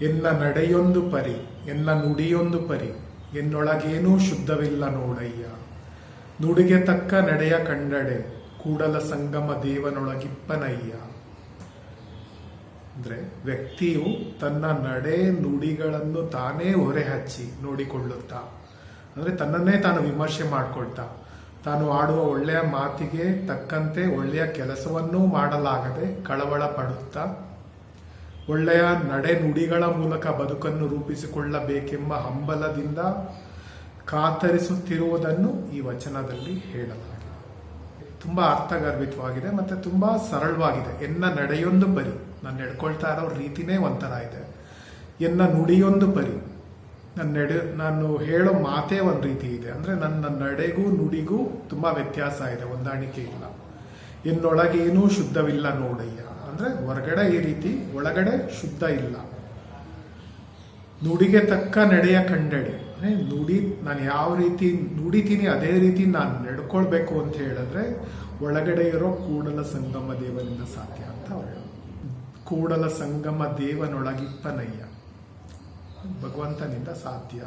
ಎನ್ನ ನಡೆಯೊಂದು ಪರಿ, ಎನ್ನ ನುಡಿಯೊಂದು ಪರಿ, ಎನ್ನೊಳಗೇನೂ ಶುದ್ಧವಿಲ್ಲ ನೋಡಯ್ಯ. ನುಡಿಗೆ ತಕ್ಕ ನಡೆಯ ಕಂಡಡೆ ಕೂಡಲ ಸಂಗಮ ದೇವನೊಳಗಿಪ್ಪನಯ್ಯ. ಅಂದ್ರೆ ವ್ಯಕ್ತಿಯು ತನ್ನ ನಡೆ ನುಡಿಗಳನ್ನು ತಾನೇ ಹೊರೆ ಹಚ್ಚಿ ನೋಡಿಕೊಳ್ಳುತ್ತಾ, ಅಂದ್ರೆ ತನ್ನನ್ನೇ ತಾನು ವಿಮರ್ಶೆ ಮಾಡ್ಕೊಳ್ತಾ, ತಾನು ಆಡುವ ಒಳ್ಳೆಯ ಮಾತಿಗೆ ತಕ್ಕಂತೆ ಒಳ್ಳೆಯ ಕೆಲಸವನ್ನೂ ಮಾಡಲಾಗದೆ ಕಳವಳ ಪಡುತ್ತಾ ಒಳ್ಳೆಯ ನಡೆ ನುಡಿಗಳ ಮೂಲಕ ಬದುಕನ್ನು ರೂಪಿಸಿಕೊಳ್ಳಬೇಕೆಂಬ ಹಂಬಲದಿಂದ ಕಾತರಿಸುತ್ತಿರುವುದನ್ನು ಈ ವಚನದಲ್ಲಿ ಹೇಳಲಾಗಿದೆ. ತುಂಬ ಅರ್ಥಗರ್ಭಿತವಾಗಿದೆ ಮತ್ತೆ ತುಂಬ ಸರಳವಾಗಿದೆ. ಎನ್ನ ನಡೆಯೊಂದು ಪರಿ ನಾನು ನಡ್ಕೊಳ್ತಾ ಇರೋ ರೀತಿನೇ ಒಂಥರ ಇದೆ. ಎನ್ನ ನುಡಿಯೊಂದು ಪರಿ ನನ್ನ ನಡೆ ನಾನು ಹೇಳೋ ಮಾತೇ ಒಂದು ರೀತಿ ಇದೆ. ಅಂದರೆ ನನ್ನ ನಡೆಗೂ ನುಡಿಗೂ ತುಂಬ ವ್ಯತ್ಯಾಸ ಇದೆ, ಹೊಂದಾಣಿಕೆ ಇಲ್ಲ. ಎನ್ನೊಳಗೇನೂ ಶುದ್ಧವಿಲ್ಲ ನೋಡಯ್ಯ. ಅಂದ್ರೆ ಹೊರಗಡೆ ಈ ರೀತಿ, ಒಳಗಡೆ ಶುದ್ಧ ಇಲ್ಲ. ನುಡಿಗೆ ತಕ್ಕ ನಡೆಯ ಕಂಡಡೆ. ಅಂದ್ರೆ ನುಡಿ, ನಾನು ಯಾವ ರೀತಿ ನುಡಿತೀನಿ, ಅದೇ ರೀತಿ ನಾನು ನಡ್ಕೊಳ್ಬೇಕು ಅಂತ ಹೇಳಿದ್ರೆ ಒಳಗಡೆ ಇರೋ ಕೂಡಲ ಸಂಗಮ ದೇವನಿಂದ ಸಾಧ್ಯ ಅಂತ ಅವರು. ಕೂಡಲ ಸಂಗಮ ದೇವನೊಳಗಿಪ್ಪನಯ್ಯ ಭಗವಂತನಿಂದ ಸಾಧ್ಯ.